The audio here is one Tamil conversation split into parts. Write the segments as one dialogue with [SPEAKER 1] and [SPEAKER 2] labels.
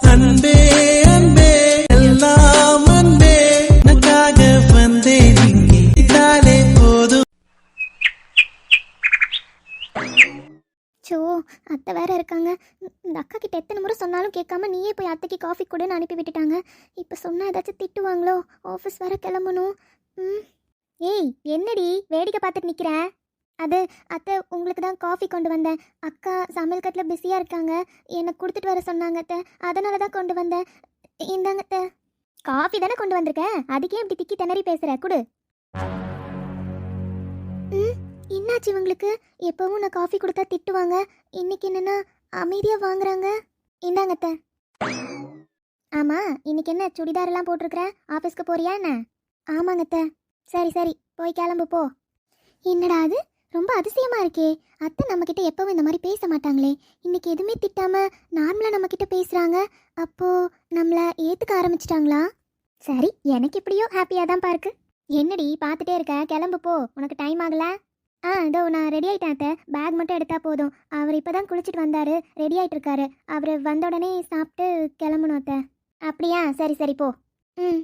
[SPEAKER 1] அன்பே அன்பே எல்லாம் அன்பே. வந்தேன் இங்கே இதாலே போதும்.
[SPEAKER 2] சோ அத்தை வேற இருக்காங்க. இந்த- அக்கா கிட்ட எத்தனை முறை சொன்னாலும் கேட்காம நீயே போய் அத்தைக்கு காஃபி கூடன்னு அனுப்பி விட்டுட்டாங்க. இப்போ சொன்னா ஏதாச்சும் திட்டுவாங்களோ? ஆஃபீஸ் வேற கிளம்பணும். ம். ஏய் என்னடி? வேடிக்கை பார்த்துட்டு நிற்கிற அது அத்தை உங்களுக்கு தான் காஃபி கொண்டு வந்தேன். அக்கா சமையல் கட்டில் பிஸியாக இருக்காங்க. என்னை கொடுத்துட்டு வர சொன்னாங்க அத்தை. அதனால தான் கொண்டு வந்தேன். இந்தாங்க அத்தை. காஃபி தானே கொண்டு வந்திருக்கேன் அதுக்கே இப்படி திக்கி திணறி பேசுகிற கொடு. ம் என்னாச்சு இவங்களுக்கு? எப்பவும் நான் காஃபி கொடுத்தா திட்டுவாங்க. இன்னைக்கு என்னன்னா அமைதியாக வாங்குறாங்க. இந்தாங்க அத்தை. ஆமாம் இன்னைக்கு என்ன சுடிதார் எல்லாம் ஆஃபீஸ்க்கு ஆபீஸ்க்கு போறியா என்ன? ஆமாங்க அத்தை. சரி சரி போய் கிளம்பு போ. என்னடா அது? ரொம்ப அதிசயமா இருக்கே. அத்தை நம்ம கிட்ட எப்பவும் இந்த மாதிரி பேச மாட்டாங்களே. இன்னைக்கு எதுவுமே திட்டாம நார்மலா நம்ம கிட்ட பேசுறாங்க. அப்போ நம்மள ஏத்துக்க ஆரம்பிச்சிட்டாங்களா? சரி எனக்கு எப்படியோ ஹாப்பியா தான் பாருக்கு. என்னடி பார்த்துட்டே இருக்க? கிளம்பு போ. உனக்கு டைம் ஆகல? ஆ இதோ நான் ரெடி ஆயிட்டேன் அத்தை. பேக் மட்டும் எடுத்தா போதும். அவர் இப்போ தான் குளிச்சுட்டு வந்தாரு. ரெடி ஆயிட்டு இருக்காரு. அவர் வந்த உடனே சாப்பிட்டு கிளம்பணும் அத்தை. அப்படியா? சரி சரி போ. ம்.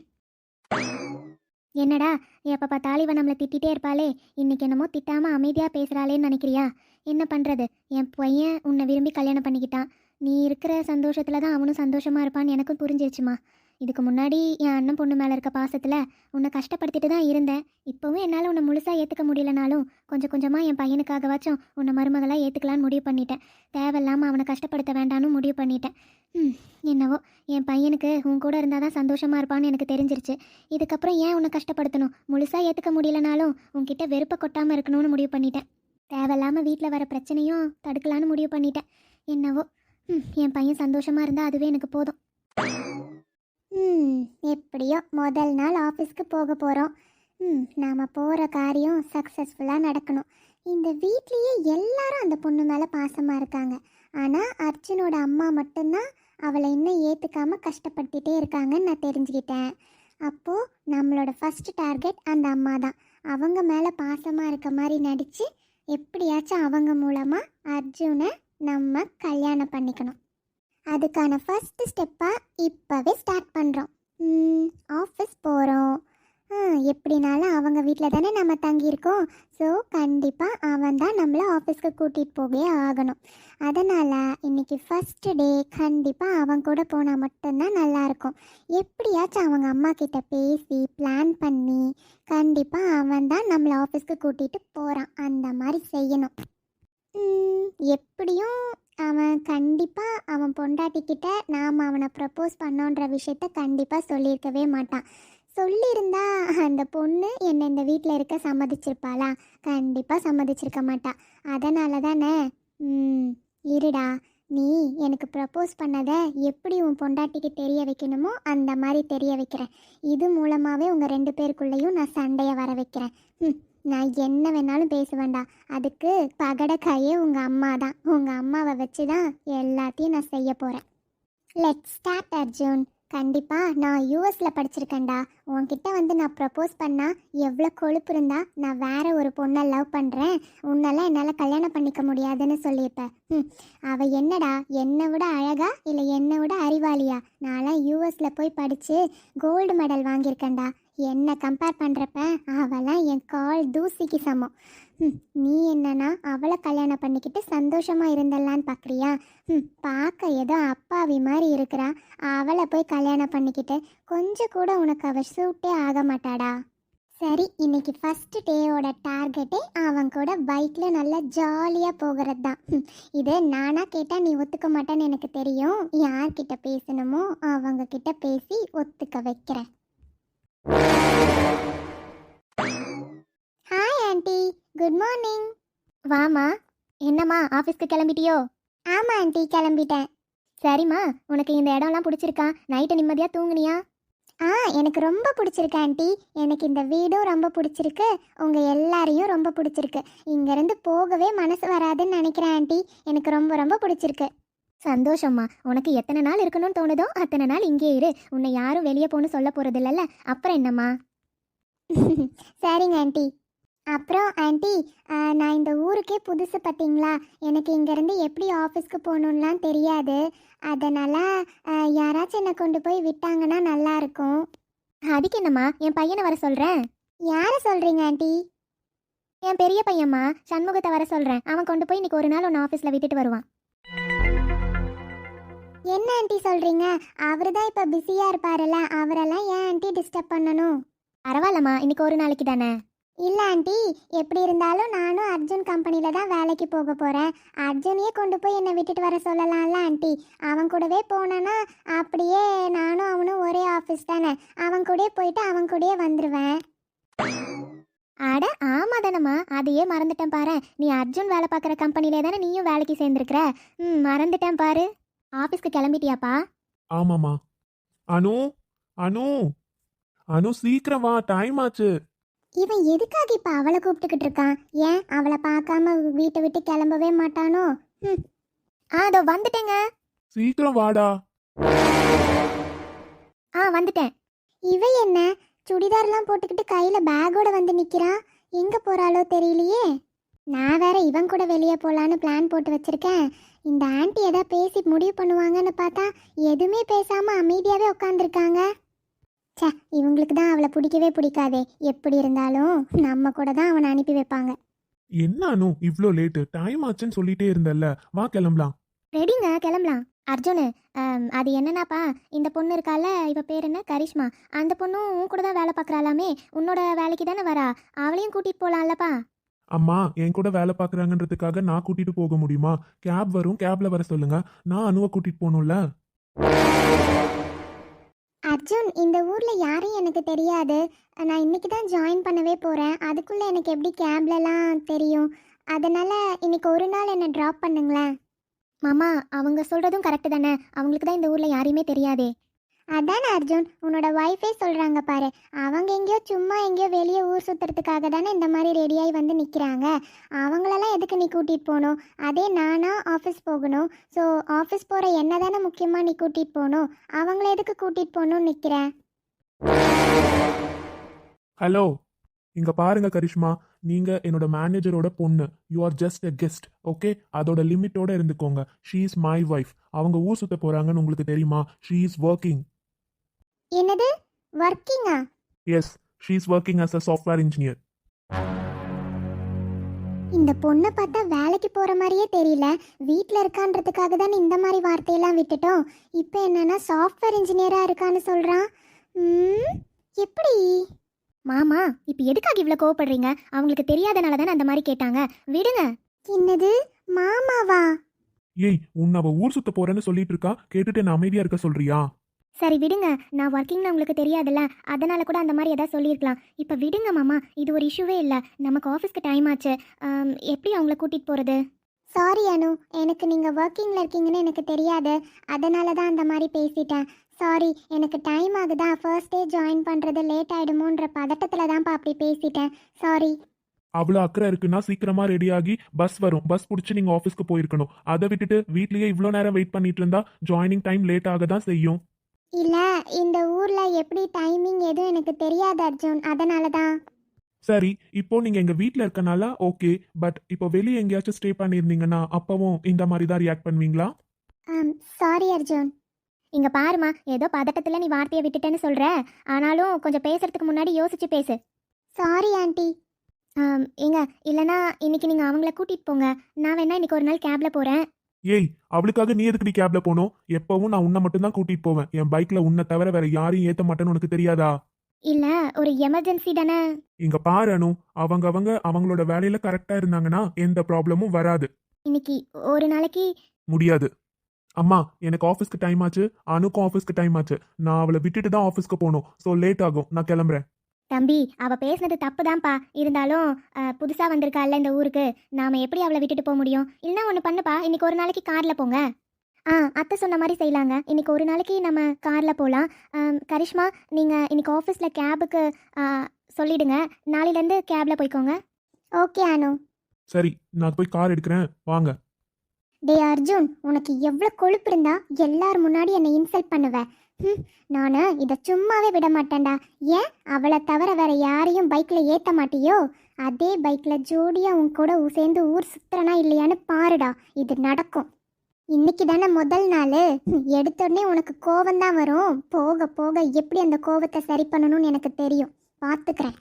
[SPEAKER 2] என்னடா எப்போ பார்த்தாலும் இவன் நம்மளை திட்டிகிட்டே இருப்பாளே. இன்னைக்கு என்னமோ திட்டாமல் அமைதியாக பேசுகிறாளேன்னு நினைக்கிறியா? என்ன பண்ணுறது என் பையன் உன்னை விரும்பி கல்யாணம் பண்ணிக்கிட்டான். நீ இருக்கிற சந்தோஷத்தில் தான் அவனும் சந்தோஷமாக இருப்பான்னு எனக்கும் புரிஞ்சிருச்சுமா. இதுக்கு முன்னாடி என் அண்ணன் பொண்ணு மேலே இருக்க பாசத்தில் உன்னை கஷ்டப்படுத்திட்டு தான் இருந்தேன். இப்போவும் என்னால் உன்னை முழுசாக ஏற்றுக்க முடியலனாலும் கொஞ்சம் கொஞ்சமாக என் பையனுக்காகவாச்சும் உன்னை மருமகளாக ஏற்றுக்கலான்னு முடிவு பண்ணிட்டேன். தேவையில்லாமல் அவனை கஷ்டப்படுத்த வேண்டாம்னு முடிவு பண்ணிட்டேன். ம் என்னவோ என் பையனுக்கு உன் கூட இருந்தால் தான் சந்தோஷமாக இருப்பான்னு எனக்கு தெரிஞ்சிருச்சு. இதுக்கப்புறம் ஏன் உன்னை கஷ்டப்படுத்தணும்? முழுசாக ஏற்றுக்க முடியலனாலும் உன்கிட்ட வெறுப்பை கொட்டாமல் இருக்கணும்னு முடிவு பண்ணிட்டேன். தேவையில்லாமல் வீட்டில் வர பிரச்சனையும் தடுக்கலான்னு முடிவு பண்ணிட்டேன். என்னவோ ம் என் பையன் சந்தோஷமாக இருந்தால் அதுவே எனக்கு போதும். ம் எப்படியோ முதல் நாள் ஆஃபீஸ்க்கு போக போகிறோம் ம் நாம் போகிற காரியம் சக்ஸஸ்ஃபுல்லாக நடக்கணும். இந்த வீட்லேயே எல்லாரும் அந்த பொண்ணு மேலே பாசமாக இருக்காங்க. ஆனால் அர்ஜுனோட அம்மா மட்டும்தான் அவளை இன்னும் ஏற்றுக்காமல் கஷ்டப்படுத்திகிட்டே இருக்காங்கன்னு நான் தெரிஞ்சுக்கிட்டேன். அப்போது நம்மளோட ஃபஸ்ட் டார்கெட் அந்த அம்மா தான். அவங்க மேலே பாசமாக இருக்க மாதிரி நடித்து எப்படியாச்சும் அவங்க மூலமாக அர்ஜுனை நம்ம கல்யாணம் பண்ணிக்கணும். அதுக்கான ஃபஸ்ட்டு ஸ்டெப்பாக இப்போவே ஸ்டார்ட் பண்ணுறோம் ஆஃபீஸ் போகிறோம் எப்படினாலும் அவங்க வீட்டில் தானே நம்ம தங்கியிருக்கோம். ஸோ கண்டிப்பாக அவன் தான் நம்மளை ஆஃபீஸ்க்கு கூட்டிகிட்டு போகவே ஆகணும். அதனால் இன்னைக்கு ஃபஸ்ட்டு டே கண்டிப்பாக அவன் கூட போனால் மட்டும்தான் நல்லாயிருக்கும் எப்படியாச்சும் அவங்க அம்மா கிட்ட பேசி பிளான் பண்ணி கண்டிப்பாக அவன் தான் நம்மளை ஆஃபீஸ்க்கு கூட்டிகிட்டு போகிறான் அந்த மாதிரி செய்யணும். எப்படியும் அவன் கண்டிப்பாக அவன் பொண்டாட்டிக்கிட்ட நாம் அவனை ப்ரப்போஸ் பண்ணோன்ற விஷயத்த கண்டிப்பாக சொல்லியிருக்கவே மாட்டான். சொல்லியிருந்தா அந்த பொண்ணு என்னை இந்த வீட்டில் இருக்க சம்மதிச்சிருப்பாளா? கண்டிப்பாக சம்மதிச்சிருக்க மாட்டா. அதனால தானே? ம் இருடா. நீ எனக்கு ப்ரப்போஸ் பண்ணதை எப்படி உன் பொண்டாட்டிக்கு தெரிய வைக்கணுமோ அந்த மாதிரி தெரிய வைக்கிறேன். இது மூலமாகவே உங்கள் ரெண்டு பேருக்குள்ளேயும் நான் சண்டையை வர வைக்கிறேன். ம். நான் என்ன வேணாலும் பேசுவேன்டா அதுக்கு பகடக்காயே உங்கள் அம்மா தான் உங்கள் அம்மாவை வச்சு தான் எல்லாத்தையும் நான் செய்ய போகிறேன் லெட் ஸ்டார்ட் அர்ஜுன் கண்டிப்பாக நான் யூஎஸில் படிச்சிருக்கேன்டா. உன்கிட்ட வந்து நான் ப்ரப்போஸ் பண்ணால் எவ்வளோ கொழுப்பு இருந்தால் நான் வேற ஒரு பொண்ணை லவ் பண்ணுறேன் உன்னெல்லாம் என்னால் கல்யாணம் பண்ணிக்க முடியாதுன்னு சொல்லியிருப்பேன் ம் அவள் என்னடா என்னை விட அழகா இல்லை என்னை விட அறிவாளியா? நான்லாம் யூஎஸில் போய் படித்து கோல்டு மெடல் வாங்கியிருக்கேன்டா. என்னை கம்பேர் பண்ணுறப்ப அவெல்லாம் என் கால் தூசிக்கு சமம். நீ என்னன்னா அவளை கல்யாணம் பண்ணிக்கிட்டு சந்தோஷமா இருந்தல்லான்னு பார்க்குறியா ம் பார்க்க ஏதோ அப்பாவி மாதிரி இருக்கிறா. அவளை போய் கல்யாணம் பண்ணிக்கிட்டு கொஞ்சம் கூட உனக்கு அவள் சூட்டே ஆக மாட்டாடா. சரி இன்னைக்கு ஃபர்ஸ்ட் டேயோட டார்கெட்டே அவன் கூட பைக்கில் நல்லா ஜாலியாக போகிறது தான் ம், இது நானா கேட்டால் நீ ஒத்துக்க மாட்டேன்னு எனக்கு தெரியும். யார்கிட்ட பேசணுமோ அவங்க கிட்ட பேசி ஒத்துக்க வைக்கிறேன். ஹாய் ஆண்டி குட் மார்னிங் வாமா என்னம்மா ஆஃபீஸ்க்கு கிளம்பிட்டியோ? ஆமாம் ஆண்டி கிளம்பிட்டேன். சரிம்மா உனக்கு இந்த இடம்லாம் பிடிச்சிருக்கா? நைட்டு நிம்மதியாக தூங்குனியா? ஆ எனக்கு ரொம்ப பிடிச்சிருக்கு ஆண்டி எனக்கு இந்த வீடும் ரொம்ப பிடிச்சிருக்கு. உங்கள் எல்லாரையும் ரொம்ப பிடிச்சிருக்கு. இங்கேருந்து போகவே மனசு வராதுன்னு நினைக்கிறேன் ஆண்டி எனக்கு ரொம்ப ரொம்ப பிடிச்சிருக்கு. சந்தோஷம்மா. உனக்கு எத்தனை நாள் இருக்கணும்னு தோணுதோ அத்தனை நாள் இங்கே இரு. உன்னை யாரும் வெளியே போகணும் சொல்ல போகிறது இல்லைல்ல அப்புறம் என்னம்மா? சரிங்க ஆண்டி அப்புறம் ஆண்டி நான் இந்த ஊருக்கே புதுசு பார்த்தீங்களா எனக்கு இங்கேருந்து எப்படி ஆஃபீஸ்க்கு போகணுன்லாம் தெரியாது. அதனால் யாராச்சும் என்னை கொண்டு போய் விட்டாங்கன்னா நல்லாயிருக்கும் அதுக்கு என்னம்மா என் பையனை வர சொல்கிறேன் யாரை சொல்கிறீங்க ஆண்டி? என் பெரிய பையன்மா சண்முகத்தை வர சொல்கிறேன் அவன் கொண்டு போய் இன்னைக்கு ஒரு நாள் உன்னை ஆஃபீஸில் விட்டுட்டு வருவான். என்ன ஆண்டி சொல்கிறீங்க அவர் தான் இப்போ பிஸியாக இருப்பாருல்ல. அவரெல்லாம் ஏன் ஆண்டி டிஸ்டர்ப் பண்ணணும்? பரவாயில்லம்மா இன்னைக்கு ஒரு நாளைக்கு தானே? இல்லை ஆண்டி எப்படி இருந்தாலும் நானும் அர்ஜுன் கம்பெனியில் தான் வேலைக்கு போக போகிறேன் அர்ஜுனையே கொண்டு போய் என்னை விட்டுட்டு வர சொல்லலாம்ல ஆண்டி. அவன் கூடவே போனேன்னா அப்படியே நானும் அவனும் ஒரே ஆஃபீஸ் தானே. அவன் கூடயே போயிட்டு அவன் கூடயே வந்துடுவேன் அட ஆமா தானம்மா அதையே மறந்துட்டேன் பாரு. நீ அர்ஜுன் வேலை பார்க்குற கம்பெனிலே தானே நீயும் வேலைக்கு சேர்ந்துருக்குற? ம் மறந்துட்டேன் பாரு. ஆஃபீஸ்க்கு கிளம்பிட்டியாப்பா?
[SPEAKER 3] ஆமாம்மா. அனு அனு. அனு சீக்கிரம் வா. டைம் ஆச்சு.
[SPEAKER 2] இவன் எதுக்காக இப்போ அவளை கூப்பிட்டுக்கிட்டு இருக்கான்? ஏன் அவளை பார்க்காம வீட்டை விட்டு கிளம்பவே மாட்டானோ? ம் ஆ அதோ வந்துட்டேங்க.
[SPEAKER 3] சீக்கிரம் வாடா.
[SPEAKER 2] ஆ வந்துட்டேன். இவ என்ன? சுடிதார்லாம் போட்டுக்கிட்டு கையில் பேக்கோட வந்து நிற்கிறான் எங்கே போகிறாளோ தெரியலையே. நான் வேற இவன் கூட வெளியே போகலான்னு பிளான் போட்டு வச்சிருக்கேன். இந்த ஆன்ட்டி எதா பேசி முடிவு பண்ணுவாங்கன்னு பார்த்தா எதுவுமே பேசாமல் அமைதியாகவே உட்காந்துருக்காங்க ச்சே இவங்களுக்கு தான் அவளை பிடிக்கவே பிடிக்காதே. எப்படி இருந்தாலும் நம்ம கூட தான் அவனை அனுப்பி வைப்பாங்க.
[SPEAKER 3] என்ன அனு இவ்ளோ லேட்டு டைம் ஆச்சுன்னு சொல்லிட்டே இருந்தல்ல. வா கிளம்பலாம்.
[SPEAKER 2] ரெடிங்க கிளம்பலாம். அர்ஜுனு ஆம், அது என்னன்னாப்பா இந்த பொண்ணு இருக்கால இவ பேர் என்ன? கரிஷ்மா. அந்த பொண்ணும் உன் கூட தான் வேலை பார்க்குறாளாமே. உன்னோட வேலைக்கு தானே வரா? அவளையும் கூட்டிகிட்டு போகலாம்லப்பா
[SPEAKER 3] அம்மா என் கூட வேலை பார்க்கறாங்கன்றதுக்காக நான் கூட்டிட்டு போக முடியுமா? கேப் வரும் கேப்ல வர சொல்லுங்க. நான் அனுவை கூட்டிட்டு போகணும்ல.
[SPEAKER 2] அர்ஜுன் இந்த ஊரில் யாரையும் எனக்கு தெரியாது. நான் இன்னைக்கு தான் ஜாயின் பண்ணவே போகிறேன் அதுக்குள்ளே எனக்கு எப்படி கேப்லலாம் தெரியும்? அதனால் இன்னைக்கு ஒரு நாள் என்னை ட்ராப் பண்ணுங்களேன். மாமா அவங்க சொல்கிறதும் கரெக்டு தானே? அவங்களுக்கு தான் இந்த ஊரில் யாரையுமே தெரியாதே. அதானே அர்ஜுன்? உன்னோட ஒய்ஃபே சொல்கிறாங்க பாரு. அவங்க எங்கேயோ சும்மா எங்கேயோ வெளியே ஊர் சுற்றுறதுக்காக தானே இந்த மாதிரி ரெடியாகி வந்து நிற்கிறாங்க அவங்களெல்லாம் எதுக்கு நீ கூட்டிகிட்டு போகணும்? அதே நானாக ஆஃபீஸ் போகணும். ஸோ ஆஃபீஸ் போகிற என்ன தானே முக்கியமாக நீ கூட்டிகிட்டு போகணும்? அவங்கள எதுக்கு கூட்டிகிட்டு போகணும்னு நிற்கிறேன்
[SPEAKER 3] ஹலோ இங்கே பாருங்க கரிஷ்மா. நீங்கள் என்னோட மேனேஜரோட பொண்ணு. You are just a guest okay அதோட லிமிட்டோட இருந்துக்கோங்க. ஷீ இஸ் மை ஒய்ஃப் அவங்க ஊர் சுத்த போகிறாங்கன்னு உங்களுக்கு தெரியுமா? ஷீ இஸ் ஒர்க்கிங்
[SPEAKER 2] என்னது? ஒர்க்கிங்கா
[SPEAKER 3] yes she is working as a software engineer
[SPEAKER 2] இந்த பொண்ணை பார்த்தா வேலைக்கு போகிற மாதிரியே தெரியல. வீட்டில் இருக்கான்றதுக்காக தானே இந்த மாதிரி வார்த்தையெல்லாம் விட்டுட்டோம். இப்போ என்னன்னா சாஃப்ட்வேர் இன்ஜினியராக இருக்கான்னு சொல்கிறான் ம் எப்படி? மாமா இப்போ எதுக்காக இவ்வளோ கோவப்படுறீங்க? அவங்களுக்கு தெரியாதனால தானே அந்த மாதிரி கேட்டாங்க. விடுங்க. என்னது? மாமாவா?
[SPEAKER 3] ஏய் உன்னை அவ ஊர் சுத்த போறேன்னு சொல்லிட்டு இருக்கா? கேட்டுட்டு என்ன அமைதியா இருக்க சொல்றியா?
[SPEAKER 2] சரி விடுங்க. நான் ஒர்க்கிங்னு உங்களுக்கு தெரியாதுல்ல. அதனால கூட அந்த மாதிரி ஏதாவது சொல்லியிருக்கலாம். இப்போ விடுங்க மாமா. இது ஒரு இஷ்யூவே இல்லை. நமக்கு ஆஃபீஸ்க்கு டைம் ஆச்சு. எப்படி அவங்கள கூட்டிகிட்டு போகிறது சாரி அனு. எனக்கு நீங்கள் ஒர்க்கிங்கில் இருக்கீங்கன்னு எனக்கு தெரியாது. அதனால தான் அந்த மாதிரி பேசிட்டேன். சாரி எனக்கு டைம் ஆகுதா? ஃபர்ஸ்ட் டே ஜாயின் பண்ணுறது லேட் ஆகிடுமோன்ற பதட்டத்தில் தான்ப்பா அப்படி பேசிட்டேன். சாரி
[SPEAKER 3] அவ்வளோ அக்கறை இருக்குன்னா சீக்கிரமா ரெடியாகி பஸ் வரும். பஸ் பிடிச்சி நீங்க ஆஃபீஸ்க்கு போயிருக்கணும். அதை விட்டுட்டு வீட்லயே இவ்வளோ நேரம் வெயிட் பண்ணிட்டு இருந்தா ஜாயினிங் டைம் லேட் ஆக தான் செய்யும்.
[SPEAKER 2] இல்லை இந்த ஊரில் எப்படி டைமிங் எதுவும் எனக்கு தெரியாது அர்ஜுன். அதனால தான்
[SPEAKER 3] சரி இப்போ நீங்க எங்க வீட்ல இருக்கனால ஓகே பட் இப்போ வெளியே எங்கேயாச்சும் ஸ்டே பண்ணியிருந்தீங்கன்னா அப்பவும் இந்த மாதிரி தான் ரியாக்ட் பண்ணுவீங்களா
[SPEAKER 2] சாரி அர்ஜுன். இங்க பாருமா ஏதோ பதட்டத்தில் நீ வார்த்தையை விட்டுட்டேன்னு சொல்ற. ஆனாலும் கொஞ்சம் பேசுறதுக்கு முன்னாடி யோசிச்சு பேசு. சாரி ஆண்டி ஏங்க இல்லைனா இன்னைக்கு நீங்கள் அவங்கள கூட்டிகிட்டு போங்க. நான் வேணா இன்னைக்கு ஒரு நாள் கேபில் போகிறேன்
[SPEAKER 3] ஏய் அவளுக்காக நீ எதுக்கு கேப்ல போனோம்? எப்பவும் நான் உன்னை மட்டும் தான் கூட்டிட்டு போவேன். என் பைக்ல உன்னை தவிர வேற யாரையும் ஏத்த மாட்டேன்னு உனக்கு தெரியாதா?
[SPEAKER 2] இல்லை ஒரு எமர்ஜென்சி தானே?
[SPEAKER 3] இங்க பாரு அனு. அவங்க அவங்க அவங்களோட வேலையில கரெக்டா இருந்தாங்கன்னா எந்த ப்ராப்ளமும் வராது.
[SPEAKER 2] இன்னைக்கு ஒரு நாளைக்கு
[SPEAKER 3] முடியாது. அம்மா எனக்கு ஆஃபீஸ்க்கு டைம் ஆச்சு. அனுக்கும் ஆஃபீஸ்க்கு டைம் ஆச்சு. நான் அவளை விட்டுட்டு தான் ஆஃபீஸ்க்கு போகணும் ஸோ லேட் ஆகும். நான் கிளம்புறேன்.
[SPEAKER 2] தம்பி அவ பேசுனது தப்பு தான்ப்பா இருந்தாலும் புதுசாக வந்திருக்காள்ல இந்த ஊருக்கு. நாம எப்படி அவளை விட்டுட்டு போக முடியும்? இல்லைன்னா ஒன்று பண்ணுப்பா. இன்னைக்கு ஒரு நாளைக்கு காரில் போங்க. ஆ அத்தை சொன்ன மாதிரி செய்யலாங்க இன்னைக்கு ஒரு நாளைக்கு நம்ம காரில் போகலாம் கரிஷ்மா நீங்கள் இன்னைக்கு ஆஃபீஸில் கேபுக்கு சொல்லிடுங்க. நாளையிலேருந்து கேபில் போய்க்கோங்க. ஓகே அனு.
[SPEAKER 3] சரி நான் போய் கார் எடுக்கிறேன். வாங்க.
[SPEAKER 2] டே அர்ஜுன் உனக்கு எவ்வளோ கொழுப்பு இருந்தா எல்லார் முன்னாடி என்னை இன்சல்ட் பண்ணுவ. ம், நானு இதை சும்மாவே விட மாட்டேன்டா ஏன்? அவளை தவிர வேற யாரையும் பைக்கில் ஏற்ற மாட்டியோ? அதே பைக்கில் ஜோடியாக உன் கூட சேர்ந்து ஊர் சுத்துறனா இல்லையான்னு பாருடா. இது நடக்கும். இன்னைக்கு தானே முதல் நாள். எடுத்தோடனே உனக்கு கோவம் தான் வரும். போக போக எப்படி அந்த கோவத்தை சரி பண்ணணும்னு எனக்கு தெரியும். பார்த்துக்கிறேன்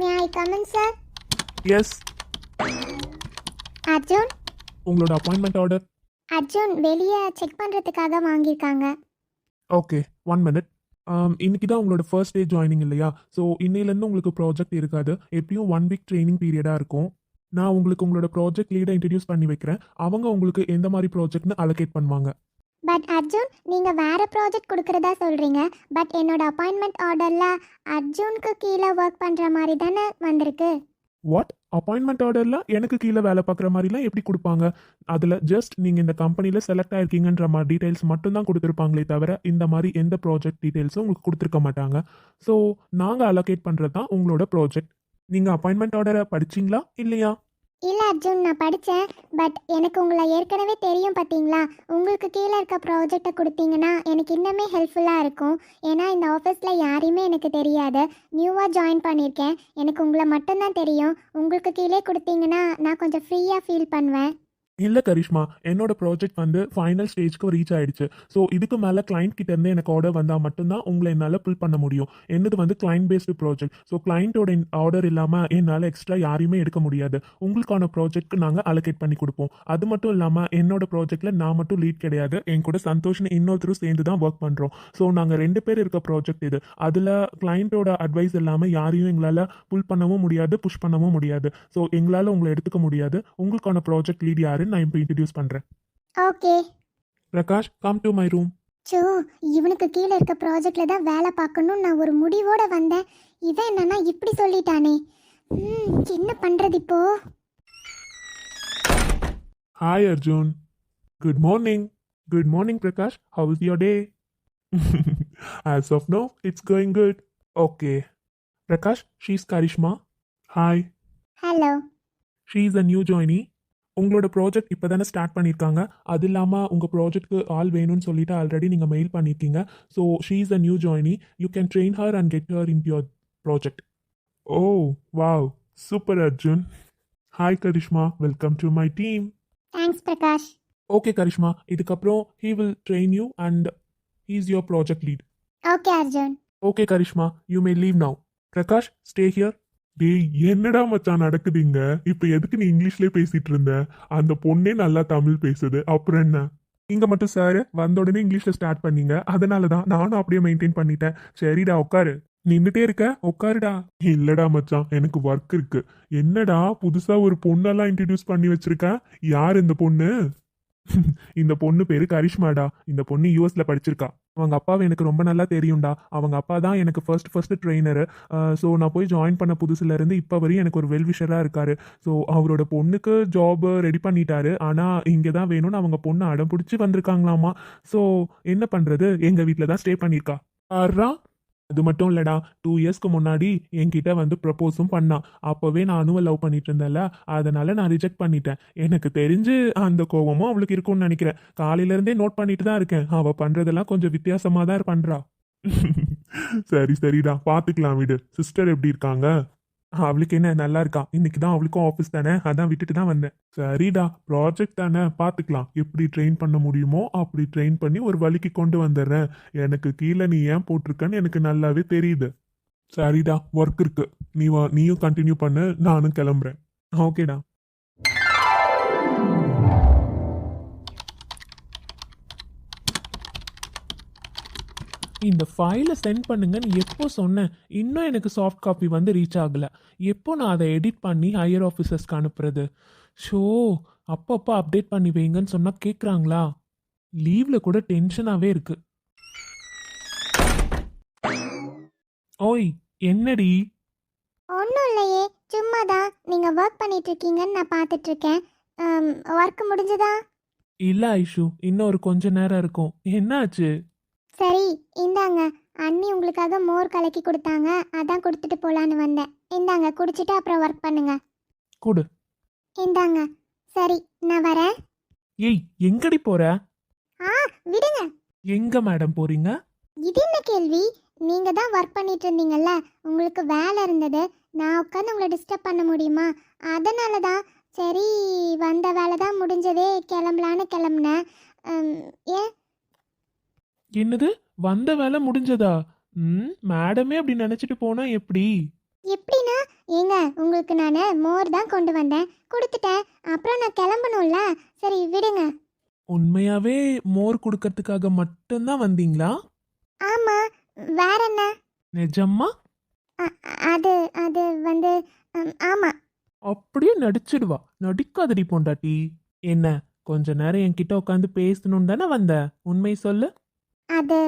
[SPEAKER 2] may I come in sir
[SPEAKER 3] yes
[SPEAKER 2] Arjun
[SPEAKER 3] உங்களோட அப்பாயின்மெண்ட் ஆர்டர்
[SPEAKER 2] அர்ஜுன் வெளியே செக் பண்ணுறதுக்காக வாங்கியிருக்காங்க.
[SPEAKER 3] ஓகே ஒன் மினிட் இன்னைக்கு தான் உங்களோட ஃபர்ஸ்ட் டே ஜாயினிங் இல்லையா? ஸோ இன்னையிலேருந்து உங்களுக்கு ப்ராஜெக்ட் இருக்காது. எப்படியும் ஒன் வீக் ட்ரைனிங் பீரியடாக இருக்கும். நான் உங்களுக்கு உங்களோட ப்ராஜெக்ட் லீடை இன்ட்ரடியூஸ் பண்ணி வைக்கிறேன். அவங்க உங்களுக்கு எந்த மாதிரி ப்ராஜெக்ட்னு அலோகேட் பண்ணுவாங்க.
[SPEAKER 2] பட் அர்ஜுன் நீங்கள் வேறு ப்ராஜெக்ட் கொடுக்குறதா சொல்கிறீங்க பட் என்னோட அப்பாயின்மெண்ட் ஆர்டரில் அர்ஜுனுக்கு கீழே ஒர்க் பண்ணுற மாதிரி தானே வந்திருக்கு.
[SPEAKER 3] வாட் அப்பாயின்மெண்ட் ஆர்டரில் எனக்கு கீழே வேலை பார்க்குற மாதிரிலாம் எப்படி கொடுப்பாங்க? அதில் ஜஸ்ட் நீங்கள் இந்த கம்பெனியில் செலக்ட் ஆயிருக்கீங்கன்ற மாதிரி டீட்டெயில்ஸ் மட்டும்தான் கொடுத்துருப்பாங்களே தவிர இந்த மாதிரி எந்த ப்ராஜெக்ட் டீட்டெயில்ஸும் உங்களுக்கு கொடுத்துருக்க மாட்டாங்க. ஸோ நாங்கள் அலோகேட் பண்ணுறது தான் உங்களோட ப்ராஜெக்ட் நீங்கள் அப்பாயின்மெண்ட் ஆர்டரை படிச்சிங்களா? இல்லையா?
[SPEAKER 2] இல்லை அர்ஜுன் நான் படித்தேன் பட் எனக்கு உங்களை ஏற்கனவே தெரியும் பார்த்தீங்களா உங்களுக்கு கீழே இருக்க ப்ராஜெக்டை கொடுத்தீங்கன்னா எனக்கு இன்னுமே ஹெல்ப்ஃபுல்லாக இருக்கும். ஏன்னா இந்த ஆஃபீஸில் யாரையுமே எனக்கு தெரியாது. நியூவாக ஜாயின் பண்ணியிருக்கேன் எனக்கு உங்களை மட்டும்தான் தெரியும். உங்களுக்கு கீழே கொடுத்தீங்கன்னா நான் கொஞ்சம் ஃப்ரீயாக ஃபீல் பண்ணுவேன்.
[SPEAKER 3] இல்லை கரிஷ்மா என்னோட ப்ராஜெக்ட் வந்து ஃபைனல் ஸ்டேஜ்க்கு ரீச் ஆயிடுச்சு. ஸோ இதுக்கு மேலே கிளைண்ட் கிட்ட இருந்து எனக்கு ஆர்டர் வந்தால் மட்டும்தான் உங்களை என்னால் புல் பண்ண முடியும். என்னது வந்து கிளைண்ட் பேஸ்டு ப்ராஜெக்ட் ஸோ கிளைண்ட்டோட ஆர்டர் இல்லாமல் என்னால் எக்ஸ்ட்ரா யாரையுமே எடுக்க முடியாது. உங்களுக்கான ப்ராஜெக்ட்க்கு நாங்கள் அலோகேட் பண்ணி கொடுப்போம். அது மட்டும் இல்லாமல் என்னோட ப்ராஜெக்ட்டில் நான் மட்டும் லீட் கிடையாது. என் கூட சந்தோஷ்னு இன்னொருத்தரும் சேர்ந்து தான் ஒர்க் பண்ணுறோம் ஸோ நாங்கள் ரெண்டு பேர் இருக்க ப்ராஜெக்ட் இது. அதில் கிளைண்ட்டோட அட்வைஸ் இல்லாமல் யாரையும் எங்களால் புல் பண்ணவும் முடியாது புஷ் பண்ணவும் முடியாது. ஸோ எங்களால் உங்களை எடுத்துக்க முடியாது. உங்களுக்கான ப்ராஜெக்ட் லீட் நான் இப்போ இன்ட்ரடியூஸ் பண்ணுறேன்
[SPEAKER 2] okay.
[SPEAKER 3] Prakash come to my room
[SPEAKER 2] so இவனுக்கு கீழே இருக்க ப்ராஜெக்ட்ல தான் வேலை பார்க்கணும்னு நான் ஒரு முடிவோட வந்தேன். இவன் என்னன்னா இப்படி சொல்லிட்டானே. ம், என்ன பண்றது இப்போ?
[SPEAKER 3] Hi Arjun good morning good morning Prakash how is your day as of now it's going good okay Prakash she's Karishma hi
[SPEAKER 2] hello
[SPEAKER 3] she is a new joinee உங்களோட ப்ராஜெக்ட் இப்போ தானே ஸ்டார்ட் பண்ணியிருக்காங்க அது இல்லாமல் உங்கள் ப்ராஜெக்ட்க்கு ஆள் வேணும்னு சொல்லிட்டு ஆல்ரெடி நீங்கள் மெயில் பண்ணியிருக்கீங்க so she is a new joinee you can train her and get her in your project oh wow super Arjun hi Karishma welcome to my team
[SPEAKER 2] thanks Prakash
[SPEAKER 3] okay Karishma இதுக்கப்புறம் he will train you and he is your project lead
[SPEAKER 2] okay Arjun
[SPEAKER 3] okay Karishma you may leave now Prakash stay here டேய் என்னடா மச்சான் நடக்குதுங்க? இப்போ எதுக்கு நீ இங்கிலீஷ்லயே பேசிட்டு இருந்த? அந்த பொண்ணே நல்லா தமிழ் பேசுது. அப்புறம் என்ன? இங்க மட்டும் சார் வந்த உடனே இங்கிலீஷ்ல ஸ்டார்ட் பண்ணீங்க. அதனால தான் நானும் அப்படியே மெயின்டைன் பண்ணிட்டேன். சரிடா உட்காரு. நின்றுட்டே இருக்க? உட்காருடா. இல்லடா மச்சான் எனக்கு ஒர்க் இருக்கு. என்னடா புதுசா ஒரு பொண்ணெல்லாம் இன்ட்ரடியூஸ் பண்ணி வச்சிருக்க? யார் இந்த பொண்ணு? இந்த பொண்ணு பேரு கரிஷ்மாடா. இந்த பொண்ணு யூஎஸ்ல படிச்சிருக்கா. அவங்க அப்பாவை எனக்கு ரொம்ப நல்லா தெரியும்டா. அவங்க அப்பா தான் எனக்கு ஃபர்ஸ்ட் ஃபர்ஸ்ட் ட்ரெயினர் ஸோ நான் போய் ஜாயின் பண்ண புதுசுல இருந்து இப்போ வரையும் எனக்கு ஒரு வெல்விஷராக இருக்காரு. ஸோ அவரோட பொண்ணுக்கு ஜாப் ரெடி பண்ணிட்டாரு. ஆனால் இங்கே தான் வேணும்னு அவங்க பொண்ணு அடம் பிடிச்சி வந்திருக்காங்களாமா. ஸோ என்ன பண்ணுறது எங்கள் வீட்டில் தான் ஸ்டே பண்ணியிருக்கா ஆறா அது மட்டும் இல்லடா. டூ இயர்ஸ்க்கு முன்னாடி என்கிட்ட வந்து ப்ரப்போஸும் பண்ணான் அப்போவே நானும் லவ் பண்ணிட்டு இருந்தேன்ல அதனால நான் ரிஜெக்ட் பண்ணிட்டேன். எனக்கு தெரிஞ்சு அந்த கோபமும் அவளுக்கு இருக்கும்னு நினைக்கிறேன். காலையிலேருந்தே நோட் பண்ணிட்டு தான் இருக்கேன். அவள் பண்ணுறதெல்லாம் கொஞ்சம் வித்தியாசமாக தான் பண்ணுறா சரி சரிடா. பார்த்துக்கலாம் விடு. சிஸ்டர் எப்படி இருக்காங்க? அவளுக்கு என்ன நல்லா இருக்கா? இன்னைக்கு தான் அவளுக்கும் ஆஃபீஸ் தானே? அதான் விட்டுட்டு தான் வந்தேன். சரிடா ப்ராஜெக்ட் தானே? பார்த்துக்கலாம் எப்படி ட்ரெயின் பண்ண முடியுமோ அப்படி ட்ரெயின் பண்ணி ஒரு வழிக்கு கொண்டு வந்துடுறேன். எனக்கு கீழே நீ ஏன் போட்டிருக்கன்னு எனக்கு நல்லாவே தெரியுது. சரிடா ஒர்க் இருக்கு. நீ வா- நீயும் கண்டினியூ பண்ணு நானும் கிளம்புறேன். ஓகேடா இந்த ஃபைலை சென்ட் பண்ணுங்கன்னு எப்போ சொன்னேன். இன்னும் எனக்கு சாஃப்ட் காப்பி வந்து ரீச் ஆகல. எப்போ நான் அதை எடிட் பண்ணி ஹையர் ஆஃபீஸர்ஸ்க்கு அனுப்புறது? ஷோ அப்பப்போ அப்டேட் பண்ணி வைங்கன்னு சொன்னால் கேட்குறாங்களா லீவில் கூட டென்ஷனாகவே இருக்கு. ஓய் என்னடி?
[SPEAKER 2] ஒன்றும் இல்லையே. சும்மா தான் நீங்கள் ஒர்க் பண்ணிட்டு இருக்கீங்கன்னு நான் பார்த்துட்டு இருக்கேன் ஒர்க் முடிஞ்சதா?
[SPEAKER 3] இல்லை ஐஷு இன்னும் ஒரு கொஞ்ச நேரம் இருக்கும். என்னாச்சு?
[SPEAKER 2] சரி இந்தாங்க. அண்ணி உங்களுக்காக மோர் கலக்கி கொடுத்தாங்க. அதான் கொடுத்துட்டு போலான்னு வந்தேன். இந்தாங்க குடிச்சிட்டு அப்புறம் ஒர்க் பண்ணுங்க.
[SPEAKER 3] கொடு.
[SPEAKER 2] இந்தாங்க. சரி நான் வரேன்.
[SPEAKER 3] ஏய் எங்கடி போற?
[SPEAKER 2] ஆ விடுங்க.
[SPEAKER 3] எங்க மேடம் போறீங்க?
[SPEAKER 2] இது என்ன கேள்வி? நீங்க தான் ஒர்க் பண்ணிட்டு இருந்தீங்கல்ல? உங்களுக்கு வேலை இருந்தது. நான் உட்காந்து உங்களை டிஸ்டர்ப் பண்ண முடியுமா? அதனால தான். சரி வந்த வேலை தான் முடிஞ்சதே. கிளம்பலான்னு கிளம்புனேன். உம், ஏன்?
[SPEAKER 3] என்னது? வந்த வேலை முடிஞ்சதா? ம் மேடமே அப்படி நினைச்சிட்டு போனா எப்படி?
[SPEAKER 2] எப்படின்னா ஏங்க உங்களுக்கு நான் மோர் தான் கொண்டு வந்தேன். கொடுத்துட்டேன். அப்புறம் நான் கிளம்பணும்ல? சரி விடுங்க.
[SPEAKER 3] உண்மையாவே மோர் கொடுக்கறதுக்காக மட்டும்தான் வந்தீங்களா?
[SPEAKER 2] ஆமா. வேற என்ன?
[SPEAKER 3] நிஜமா
[SPEAKER 2] அ- அது அது வந்து உம், ஆமா.
[SPEAKER 3] அப்படியே நடிச்சிடுவா. நடிக்காதடி பொண்டாட்டி. என்ன கொஞ்ச நேரம் என்கிட்ட உட்காந்து பேசணும் தானே வந்த? உண்மை சொல்லு.
[SPEAKER 2] அது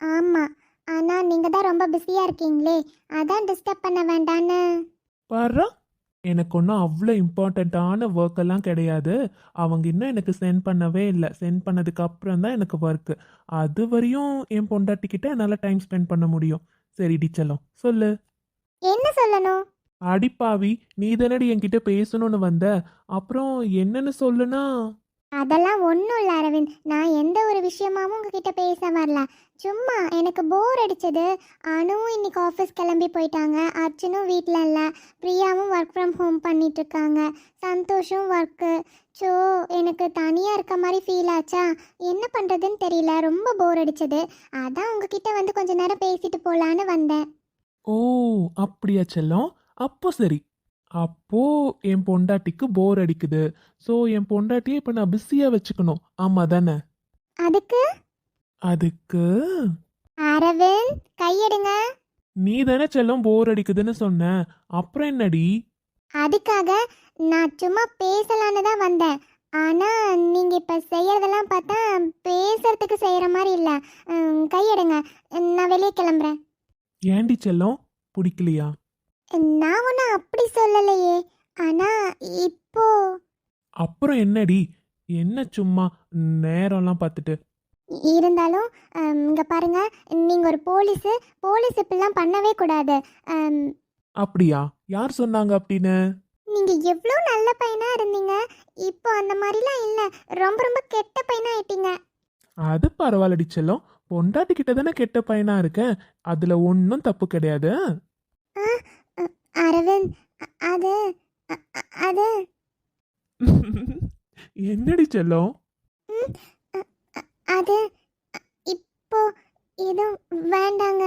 [SPEAKER 2] ஆமா. ஆனா நீங்க தான் ரொம்ப பிஸியா இருக்கீங்களே. அதான் டிஸ்டர்ப் பண்ண வேண்டான்னு.
[SPEAKER 3] பாரு எனக்கு ஒன்றும் அவ்வளோ இம்பார்ட்டண்ட்டான ஒர்க் எல்லாம் கிடையாது. அவங்க இன்னும் எனக்கு சென்ட் பண்ணவே இல்லை. சென்ட் பண்ணதுக்கு அப்புறம் தான் எனக்கு ஒர்க்கு அது வரையும் என் பொண்டாட்டிக்கிட்ட என்னால் டைம் ஸ்பெண்ட் பண்ண முடியும். சரி டிச்சலம் சொல்லு.
[SPEAKER 2] என்ன சொல்லணும்?
[SPEAKER 3] அடிப்பாவி நீ தானடி என்கிட்ட பேசணும்னு வந்த. அப்புறம் என்னன்னு சொல்லுனா?
[SPEAKER 2] அதெல்லாம் ஒன்றும் இல்லை அரவிந்த். நான் எந்த ஒரு விஷயமாவும் உங்ககிட்ட பேச வரல. சும்மா எனக்கு போர் அடித்தது அனுவும் இன்னைக்கு ஆஃபீஸ் கிளம்பி போயிட்டாங்க. அர்ச்சனும் வீட்டில் இல்லை. பிரியாவும் ஒர்க் ஃப்ரம் ஹோம் பண்ணிகிட்ருக்காங்க சந்தோஷம் ஒர்க்கு ஸோ எனக்கு தனியாக இருக்க மாதிரி ஃபீல் ஆச்சா? என்ன பண்ணுறதுன்னு தெரியல. ரொம்ப போர் அடித்தது அதான் உங்ககிட்ட வந்து கொஞ்ச நேரம் பேசிட்டு போகலான்னு வந்தேன்.
[SPEAKER 3] ஓ அப்படியா செல்லம்? அப்போ சரி. அப்போ என் பொண்டாட்டிக்கு போர் அடிக்குது. ஸோ என் பொண்டாட்டியை இப்போ நான் பிஸியாக வச்சுக்கணும். ஆமாம் தானே?
[SPEAKER 2] அதுக்கு?
[SPEAKER 3] அதுக்கு?
[SPEAKER 2] அரவிந்த் கையெடுங்க.
[SPEAKER 3] நீ தானே செல்லம் போர் அடிக்குதுன்னு சொன்ன. அப்புறம் என்னடி?
[SPEAKER 2] அதுக்காக நான் சும்மா பேசலான்னு தான் வந்தேன். ஆனால் நீங்கள் இப்போ செய்யறதெல்லாம் பார்த்தா பேசுறதுக்கு செய்கிற மாதிரி இல்லை. கையெடுங்க. நான் வெளியே கிளம்புறேன்.
[SPEAKER 3] ஏண்டி செல்லம்? பிடிக்கலையா?
[SPEAKER 2] நான் ஒன்றும் அப்படி சொல்லலையே. ஆனால் இப்போ.
[SPEAKER 3] அப்புறம் என்னடி? என்ன சும்மா நேரம்லாம் பார்த்துட்டு?
[SPEAKER 2] இருந்தாலும் இங்கே பாருங்க. நீங்கள் ஒரு போலீஸு போலீஸ் இப்படிலாம் பண்ணவே கூடாது.
[SPEAKER 3] அப்படியா? யார் சொன்னாங்க அப்படின்னு?
[SPEAKER 2] நீங்கள் எவ்வளோ நல்ல பையனாக இருந்தீங்க. இப்போ அந்த மாதிரிலாம் இல்லை. ரொம்ப ரொம்ப கெட்ட பையனாக ஆயிட்டீங்க.
[SPEAKER 3] அது பரவாயில்லடி செல்லம். பொண்டாட்டி கிட்ட தானே கெட்ட பையனா இருக்கேன். அதுல ஒன்றும் தப்பு கிடையாது.
[SPEAKER 2] அரவிந்த் அது அது.
[SPEAKER 3] என்னடி செல்லம்?
[SPEAKER 2] அது இப்போ எதுவும் வேண்டாங்க.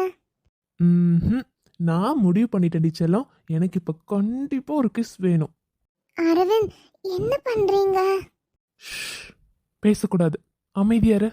[SPEAKER 3] நான் முடிவு பண்ணிட்டேன்டி செல்லம். எனக்கு இப்ப கண்டிப்பா ஒரு கிஸ் வேணும்.
[SPEAKER 2] அரவிந்த் என்ன பண்றீங்க.
[SPEAKER 3] பேசக்கூடாது. அமைதியாரு